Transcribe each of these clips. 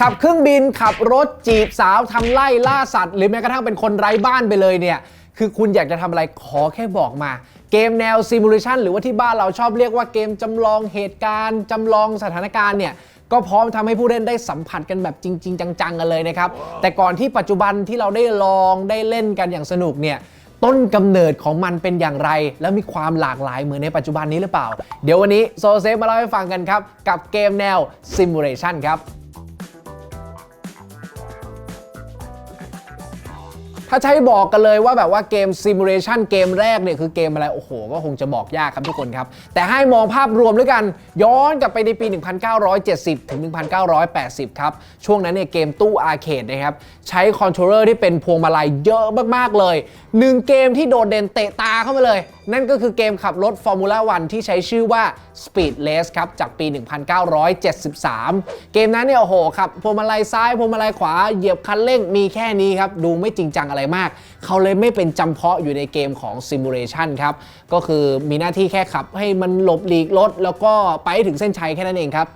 ขับเครื่องบินขับรถจีบสาวทำไล่ล่าสัตว์ หรือแม้กระทั่งเป็นคนไร้บ้านไปเลยเนี่ย คือคุณอยากจะทำอะไรขอแค่บอกมา เกมแนวซิมูเลชันหรือว่าที่บ้านเราชอบเรียกว่าเกมจำลองเหตุการณ์จำลองสถานการณ์เนี่ยก็พร้อมทำให้ผู้เล่นได้สัมผัสกันแบบจริง ๆ จังๆกันเลยนะครับ แต่ก่อนที่ปัจจุบันที่เราได้ลองได้เล่นกันอย่างสนุกเนี่ยต้นกำเนิดของมันเป็นอย่างไร แล้วมีความหลากหลายเหมือนในปัจจุบันนี้หรือเปล่า เดี๋ยววันนี้โซเซฟมาเล่าให้ฟังกันครับ กับเกมแนวซิมูเลชันครับ ถ้าจะใช้บอกกันเลยว่าแบบว่าเกมซิมูเลชันเกมแรกเนี่ยคือเกมอะไร โอ้โห ก็คงจะบอกยากครับทุกคนครับ แต่ให้มองภาพรวมด้วยกัน ย้อนกลับไปในปี 1970 ถึง 1980 ครับ ช่วงนั้นเนี่ยเกมตู้อาร์เคดนะครับ ใช้คอนโทรลเลอร์ที่เป็นพวงมาลัยเยอะมาก ๆ เลยหนึ่งเกมที่โดดเด่นเตะตาเข้ามาเลย นั่นก็คือเกมขับรถฟอร์มูล่าวันที่ใช้ชื่อว่า Speed Race ครับ จากปี 1973 เกมนั้นเนี่ยโอ้โหครับพวงมาลัยซ้ายพวงมาลัยขวาเหยียบคันเร่งมีแค่นี้ครับ ดูไม่จริงจังอะไรมาก เขาเลยไม่เป็นจำเพาะอยู่ในเกมของ Simulation ครับ ก็คือมีหน้าที่แค่ขับให้มันหลบหลีกรถแล้วก็ไปให้ถึงเส้นชัยแค่นั้นเองครับ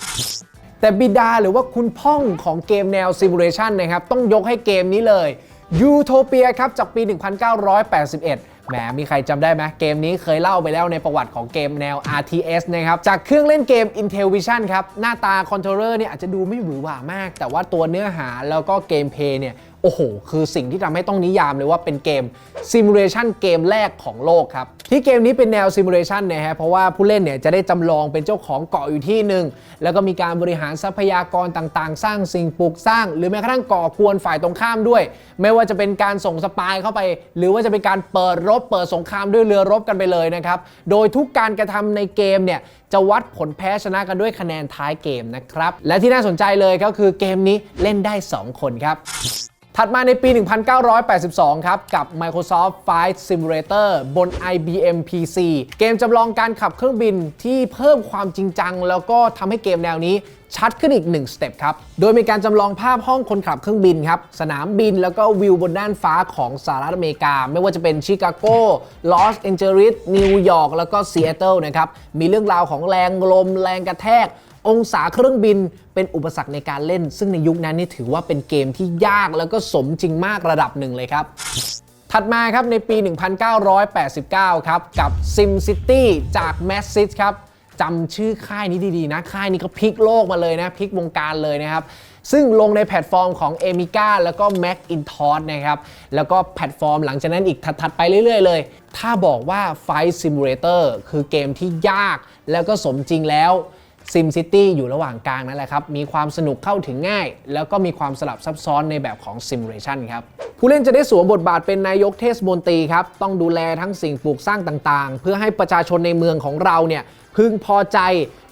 แต่บิดาหรือว่าคุณพ่องของเกมแนว Simulation นะครับ ต้องยกให้เกมนี้เลย Utopia ครับ จากปี 1981 แหมมีใครจำได้ไหมเกมนี้เคยเล่าไปแล้วในประวัติของเกมแนว RTS นะครับ จากเครื่องเล่นเกม Intel Vision ครับ หน้าตาคอนโทรลเลอร์เนี่ยอาจจะดูไม่หวือหวามาก แต่ว่าตัวเนื้อหาแล้วก็เกมเพย์เนี่ย โอ้โห คือสิ่งที่ทำให้ต้องนิยามเลยว่าเป็นเกมซิมูเลชันเกมแรกของโลกครับ ที่เกมนี้เป็นแนวซิมูเลชันนะฮะ เพราะว่าผู้เล่นเนี่ยจะได้จำลองเป็นเจ้าของเกาะอยู่ที่หนึ่ง แล้วก็มีการบริหารทรัพยากรต่างๆ สร้างสิ่งปลูกสร้าง หรือแม้กระทั่งก่อกวนฝ่ายตรงข้ามด้วย ไม่ว่าจะเป็นการส่งสปายเข้าไป หรือว่าจะเป็นการเปิดรบเปิดสงครามด้วยเรือรบกันไปเลยนะครับ โดยทุกการกระทำในเกมเนี่ยจะวัดผลแพ้ชนะกันด้วยคะแนนท้ายเกมนะครับ และที่น่าสนใจเลยก็คือเกมนี้เล่นได้ 2 คนครับ ถัดมาในปี 1982 ครับ กับ Microsoft Flight Simulator บน IBM PC เกมจำลองการขับเครื่องบินที่เพิ่มความจริงจัง แล้วก็ทำให้เกมแนวนี้ชัดขึ้นอีก1สเต็ปครับ โดยมีการจำลองภาพห้องคนขับเครื่องบินครับ สนามบินแล้วก็วิวบนด้านฟ้าของสหรัฐอเมริกา ไม่ว่าจะเป็นชิคาโกลอสแอนเจลิสนิวยอร์กแล้วก็ซีแอตเทิลนะครับ มีเรื่องราวของแรงลมแรงกระแทก องศาเครื่องบินเป็นอุปสรรคในการเล่น ซึ่งในยุคนั้นนี่ถือว่าเป็นเกมที่ยากแล้วก็สมจริงมากระดับหนึ่งเลยครับ ถัดมาครับในปี 1989 ครับ กับ SimCity จาก m a s s i t ครับจำชื่อค่ายนี้ดีๆนะ ค่ายนี้ก็พลิกโลกมาเลยนะพลิกวงการเลยนะครับซึ่งลงในแพลตฟอร์มของ a m i g a แล้วก็ Macintosh นะครับ แล้วก็แพลตฟอร์มหลังจากนั้นอีกถัดๆไปเรื่อยๆเลย ถ้าบอกว่า Flight Simulator คือเกมที่ยากแล้วก็สมจริงแล้ว ซิมซิตี้อยู่ระหว่างกลางนั่นแหละครับ มีความสนุกเข้าถึงง่าย แล้วก็มีความสลับซับซ้อนในแบบของซิมูเลชันครับผู้เล่นจะได้สวมบทบาทเป็นนายกเทศมนตรีครับ ต้องดูแลทั้งสิ่งปลูกสร้างต่างๆ เพื่อให้ประชาชนในเมืองของเราเนี่ย พึงพอใจ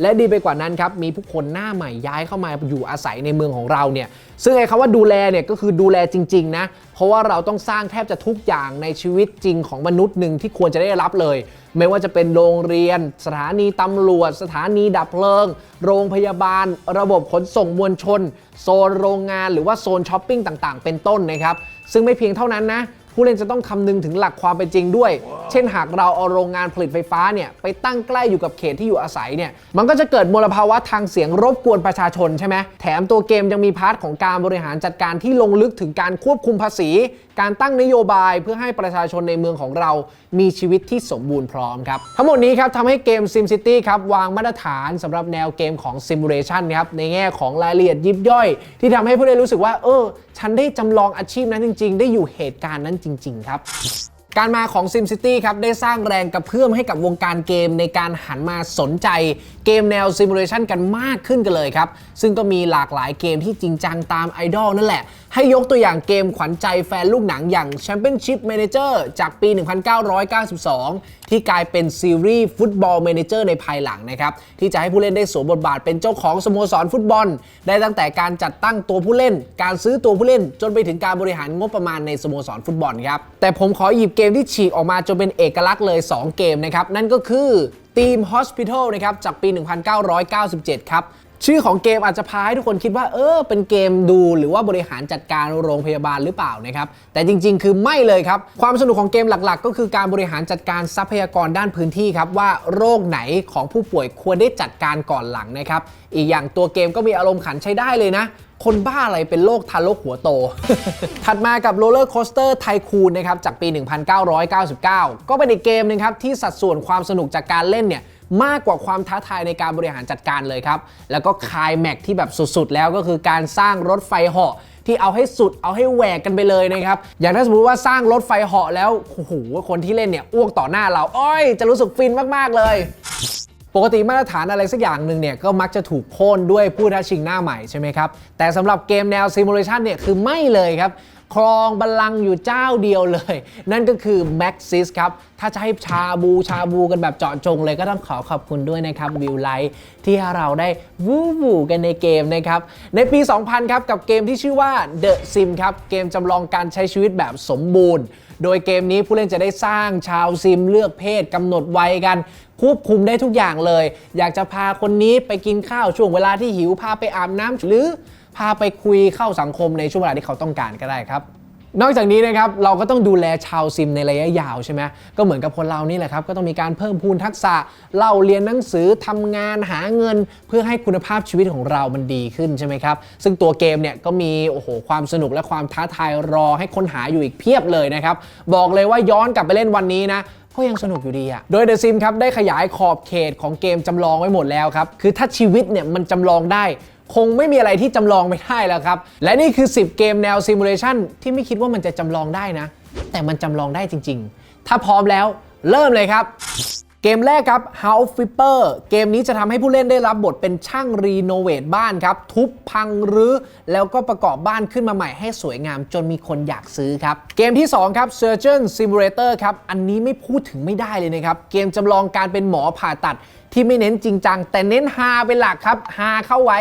และดีไปกว่านั้นครับ มีผู้คนหน้าใหม่ย้ายเข้ามาอยู่อาศัยในเมืองของเราเนี่ย ซึ่งไอ้คำว่าดูแลเนี่ยก็คือดูแลจริง ๆ นะ เพราะว่าเราต้องสร้างแทบจะทุกอย่างในชีวิตจริงของมนุษย์หนึ่งที่ควรจะได้รับเลย ไม่ว่าจะเป็นโรงเรียน สถานีตำรวจ สถานีดับเพลิง โรงพยาบาล ระบบขนส่งมวลชน โซนโรงงาน หรือว่าโซนช้อปปิ้งต่าง ๆ เป็นต้นนะครับ ซึ่งไม่เพียงเท่านั้นนะ ผู้เล่นจะต้องคำนึงถึงหลักความเป็นจริงด้วย เช่นหากเราเอาโรงงานผลิตไฟฟ้าเนี่ยไปตั้งใกล้อยู่กับเขตที่อยู่อาศัยเนี่ย มันก็จะเกิดมลภาวะทางเสียงรบกวนประชาชนใช่ไหม แถมตัวเกมยังมีพาร์ทของการบริหารจัดการที่ลงลึกถึงการควบคุมภาษี การตั้งนโยบายเพื่อให้ประชาชนในเมืองของเรา มีชีวิตที่สมบูรณ์พร้อมครับ ทั้งหมดนี้ครับทำให้เกม SimCity ครับวางมาตรฐานสำหรับแนวเกมของ Simulation ครับในแง่ของรายละเอียดยิบย่อย ที่ทำให้ผู้เล่นรู้สึกว่า เออ ฉันได้จำลองอาชีพนั้นจริง ๆ ได้อยู่เหตุการณ์นั้นจริง ๆ ครับ การมาของ SimCity ครับได้สร้างแรงกระเพื่อมให้กับวงการเกมในการหันมาสนใจเกมแนว Simulation กันมากขึ้นกันเลยครับ ซึ่งก็มีหลากหลายเกมที่จริงจังตามไอดอลนั่นแหละ ให้ยกตัวอย่างเกมขวัญใจแฟนลูกหนังอย่าง Championship Manager จากปี 1992 ที่กลายเป็นซีรีส์ฟุตบอล Manager ในภายหลังนะครับ ที่จะให้ผู้เล่นได้สวมบทบาทเป็นเจ้าของสโมสรฟุตบอล ได้ตั้งแต่การจัดตั้งตัวผู้เล่น การซื้อตัวผู้เล่น จนไปถึงการบริหารงบประมาณในสโมสรฟุตบอลครับแต่ผมขอหยิบเกมที่ฉีกออกมาจนเป็นเอกลักษณ์เลย 2 เกมนะครับ นั่นก็คือ Team Hospital นะครับจากปี 1997 ครับ ชื่อของเกมอาจจะพาให้ทุกคนคิดว่า เออ เป็นเกมดูหรือว่าบริหารจัดการโรงพยาบาลหรือเปล่านะครับ แต่จริง ๆ คือไม่เลยครับ ความสนุกของเกมหลักๆ ก็คือการบริหารจัดการทรัพยากรด้านพื้นที่ครับ ว่าโรคไหนของผู้ป่วยควรได้จัดการก่อนหลังนะครับ อีกอย่างตัวเกมก็มีอารมณ์ขันใช้ได้เลยนะคนบ้าอะไรเป็นโรคทารกหัวโต ถัดมากับ Roller Coaster Tycoon นะครับจากปี 1999 ก็เป็นอีกเกมหนึงครับที่สัดส่วนความสนุกจากการเล่นเนี่ย มากกว่าความท้าทายในการบริหารจัดการเลยครับ แล้วก็คายแม็กที่แบบสุดๆ แล้วก็คือการสร้างรถไฟเหาะที่เอาให้สุดเอาให้แหวกกันไปเลยนะครับ อย่างถ้าสมมติว่าสร้างรถไฟเหาะแล้วโอ้โหคนที่เล่นเนี่ยอ้วกต่อหน้าเรา อ้อย จะรู้สึกฟินมากๆเลย ปกติมาตรฐานอะไรสักอย่างหนึ่งเนี่ยก็มักจะถูกโค่นด้วยผู้ท้าชิงหน้าใหม่ใช่ไหมครับ แต่สำหรับเกมแนวซิมูเลชันเนี่ยคือไม่เลยครับ ครองบัลลังก์อยู่เจ้าเดียวเลย นั่นก็คือ Maxis ครับ ถ้าจะให้ชาบูชาบูกันแบบเจาะจงเลยก็ต้องขอขอบคุณด้วยนะครับวิวไลท์ที่เราได้วูวูกันในเกมนะครับ ในปี 2000 ครับ กับเกมที่ชื่อว่า The Sim ครับ เกมจำลองการใช้ชีวิตแบบสมบูรณ์ โดยเกมนี้ผู้เล่นจะได้สร้างชาวซิมเลือกเพศกำหนดวัยกันควบคุมได้ทุกอย่างเลย อยากจะพาคนนี้ไปกินข้าวช่วงเวลาที่หิวพาไปอาบน้ำหรือพาไปคุยเข้าสังคมในช่วงเวลาที่เขาต้องการก็ได้ครับ นอกจากนี้นะครับเราก็ต้องดูแลชาวซิมในระยะยาวใช่ไหมก็เหมือนกับคนเรานี่แหละครับก็ต้องมีการเพิ่มพูนทักษะเล่าเรียนหนังสือทำงานหาเงิน เพื่อให้คุณภาพชีวิตของเรามันดีขึ้นใช่ไหมครับซึ่งตัวเกมเนี่ยก็มีโอ้โหความสนุกและความท้าทายรอให้ค้นหาอยู่อีกเพียบเลยนะครับบอกเลยว่าย้อนกลับไปเล่นวันนี้นะก็ยังสนุกอยู่ดีอะโดย The Sims ครับได้ขยายขอบเขตของเกมจำลองไว้หมดแล้วครับคือถ้าชีวิตเนี่ยมันจำลองได้ คงไม่มีอะไรที่จำลองไม่ได้แล้วครับ และนี่คือ 10 เกมแนวซิมูเลชันที่ไม่คิดว่ามันจะจำลองได้นะ แต่มันจำลองได้จริง ๆ ถ้าพร้อมแล้วเริ่มเลยครับ เกมแรกครับ House Flipper เกมนี้จะทำให้ผู้เล่นได้รับบทเป็นช่างรีโนเวทบ้านครับ ทุบพังรื้อ แล้วก็ประกอบบ้านขึ้นมาใหม่ให้สวยงามจนมีคนอยากซื้อครับ เกมที่ 2 ครับ Surgeon Simulator ครับ อันนี้ไม่พูดถึงไม่ได้เลยนะครับ เกมจำลองการเป็นหมอผ่าตัดที่ไม่เน้นจริงจัง แต่เน้นฮาเป็นหลักครับฮาเข้าไว้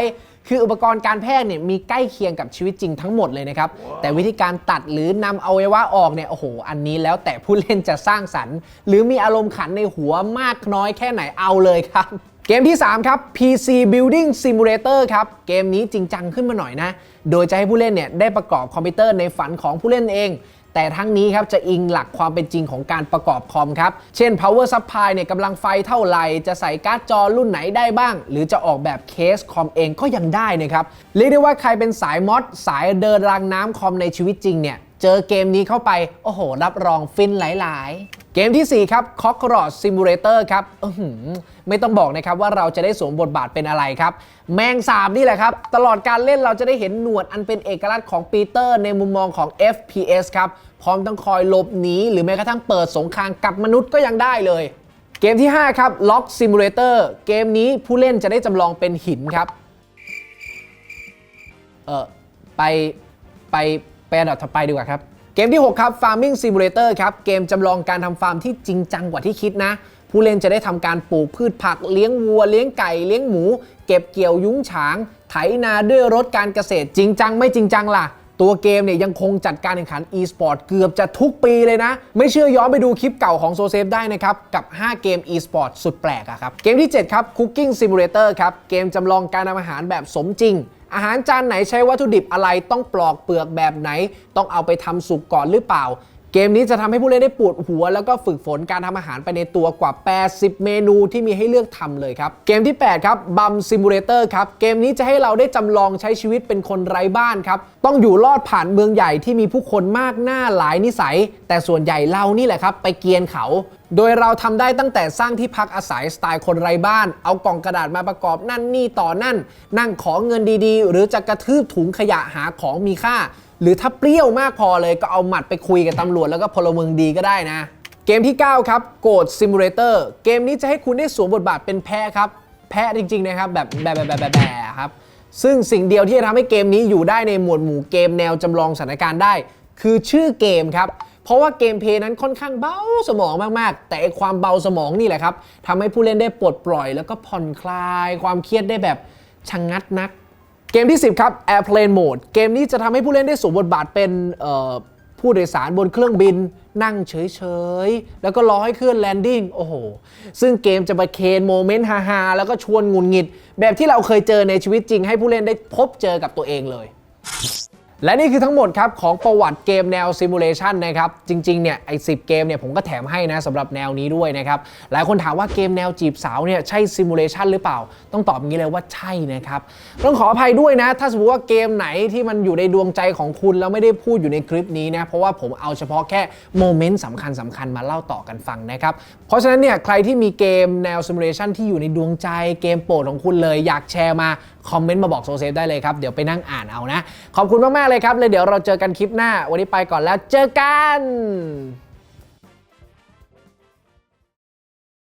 คืออุปกรณ์การแพทย์เนี่ยมีใกล้เคียงกับชีวิตจริงทั้งหมดเลยนะครับ แต่วิธีการตัดหรือนำอวัยวะออกเนี่ย โอ้โห อันนี้แล้วแต่ผู้เล่นจะสร้างสรรค์ หรือมีอารมณ์ขันในหัวมากน้อยแค่ไหนเอาเลยครับ เกมที่ 3 ครับ PC Building Simulator ครับ เกมนี้จริงจังขึ้นมาหน่อยนะ โดยจะให้ผู้เล่นเนี่ยได้ประกอบคอมพิวเตอร์ในฝันของผู้เล่นเอง แต่ทั้งนี้ครับจะอิงหลักความเป็นจริงของการประกอบคอมครับ เช่น power supply เนี่ยกำลังไฟเท่าไหร่ จะใส่การ์ดจอรุ่นไหนได้บ้าง หรือจะออกแบบเคสคอมเองก็ยังได้นะครับ เรียกได้ว่าใครเป็นสายมอดสายเดินรางน้ำคอมในชีวิตจริงเนี่ย เจอเกมนี้เข้าไป โอ้โห รับรองฟินหลาย ๆ เกมทีสี่ 4 ครับ Cockroach Simulator ครับไม่ต้องบอกนะครับว่าเราจะได้สวมบทบาทเป็นอะไรครับ แมงสาบนี่แหละครับ ตลอดการเล่นเราจะได้เห็นหนวดอันเป็นเอกลักษณ์ของปีเตอร์ในมุมมองของ FPS ครับ พร้อมต้องคอยหลบหนีหรือแม้กระทั่งเปิดสงครามกับมนุษย์ก็ยังได้เลย เกมที่ 5 ครับ Lock Simulator เกมนี้ผู้เล่นจะได้จำลองเป็นหินครับ เออไปไปไปอันดับถัดไปดีกว่าครับ เกมที่ 6 ครับ Farming Simulator ครับ เกมจำลองการทำฟาร์มที่จริงจังกว่าที่คิดนะ ผู้เล่นจะได้ทำการปลูกพืชผักเลี้ยงวัว เลี้ยงไก่เลี้ยงหมู เก็บเกี่ยวยุ้งฉาง ไถนาด้วยรถการเกษตรจริงจังไม่จริงจังล่ะ ตัวเกมเนี่ยยังคงจัดการแข่งขัน e-sport เกือบจะทุกปีเลยนะ ไม่เชื่อย้อนไปดูคลิปเก่าของโซเซฟได้นะครับ กับ 5 เกม e-sport สุดแปลกอะครับ เกมที่ 7 ครับ Cooking Simulator ครับ เกมจำลองการทำอาหารแบบสมจริง อาหารจานไหนใช้วัตถุดิบอะไรต้องปลอกเปลือกแบบไหน ต้องเอาไปทำสุกก่อนหรือเปล่า เกมนี้จะทำให้ผู้เล่นได้ปวดหัว แล้วก็ฝึกฝนการทำอาหารไปในตัวกว่า 80 เมนูที่มีให้เลือกทำเลยครับ เกมที่ 8 ครับ Bum Simulator ครับ เกมนี้จะให้เราได้จำลองใช้ชีวิตเป็นคนไร้บ้านครับ ต้องอยู่รอดผ่านเมืองใหญ่ที่มีผู้คนมากหน้าหลายนิสัย แต่ส่วนใหญ่เรานี่แหละครับ ไปเกียนเขา โดยเราทำได้ตั้งแต่สร้างที่พักอาศัยสไตล์คนไร้บ้าน เอากล่องกระดาษมาประกอบนั่นนี่ต่อนั่น นั่งขอเงินดีๆ หรือจะกระทืบถุงขยะหาของมีค่า หรือถ้าเปรี้ยวมากพอเลยก็เอาหมัดไปคุยกับตำรวจแล้วก็พลเมืองดีก็ได้นะ เกมที่ 9 ครับ Goat Simulator เกมนี้จะให้คุณได้สวมบทบาทเป็นแพะครับ แพะจริงๆนะครับแบบแบบแบบแบบแบบครับซึ่งสิ่งเดียวที่จะทำให้เกมนี้อยู่ได้ในหมวดหมู่เกมแนวจำลองสถานการณ์ได้ คือชื่อเกมครับเพราะว่าเกมเพย์นั้นค่อนข้างเบาสมองมากๆ แต่ความเบาสมองนี่แหละครับทำให้ผู้เล่นได้ปลดปล่อย แล้วก็ผ่อนคลาย ความเครียดได้แบบชะงงัดนัก เกมที่ 10 ครับ Airplane Mode เกมนี้จะทำให้ผู้เล่นได้สวมบทบาทเป็นผู้โดยสารบนเครื่องบิน นั่งเฉยๆ แล้วก็รอให้เคลื่อนแลนดิ้งโอ้โห ซึ่งเกมจะไปเคนโมเมนต์ฮาๆ แล้วก็ชวนงุนงิด แบบที่เราเคยเจอในชีวิตจริงให้ผู้เล่นได้พบเจอกับตัวเองเลย และนี่คือทั้งหมดครับของประวัติเกมแนวซิมูเลชันนะครับจริงๆเนี่ยไอ้สิเกมเนี่ยผมก็แถมให้นะสำหรับแนวนี้ด้วยนะครับหลายคนถามว่าเกมแนวจีบสาวเนี่ยใช่ซิมูเลชันหรือเปล่า ต้องตอบอย่างนี้เลยว่าใช่นะครับต้องขออภัยด้วยนะ ถ้าสมมติว่าเกมไหนที่มันอยู่ในดวงใจของคุณแล้วไม่ได้พูดอยู่ในคลิปนี้นะเพราะว่าผมเอาเฉพาะแค่โมเมนต์สำคัญสำคัญมาเล่าต่อกันฟังนะครับเพราะฉะนั้นเนี่ยใครที่มีเกมแนวซิมูเลชันที่อยู่ในดวงใจเกมโปรดของคุณเลยอยากแชร์มาคอมเมนต์มาบอกโซเซฟได้เลยครับเดี๋ยวไปนั่งอ่านเอานะขอบคุณมากๆเลยครับเลยเดี๋ยวเราเจอกันคลิปหน้า วันนี้ไปก่อนแล้วเจอกัน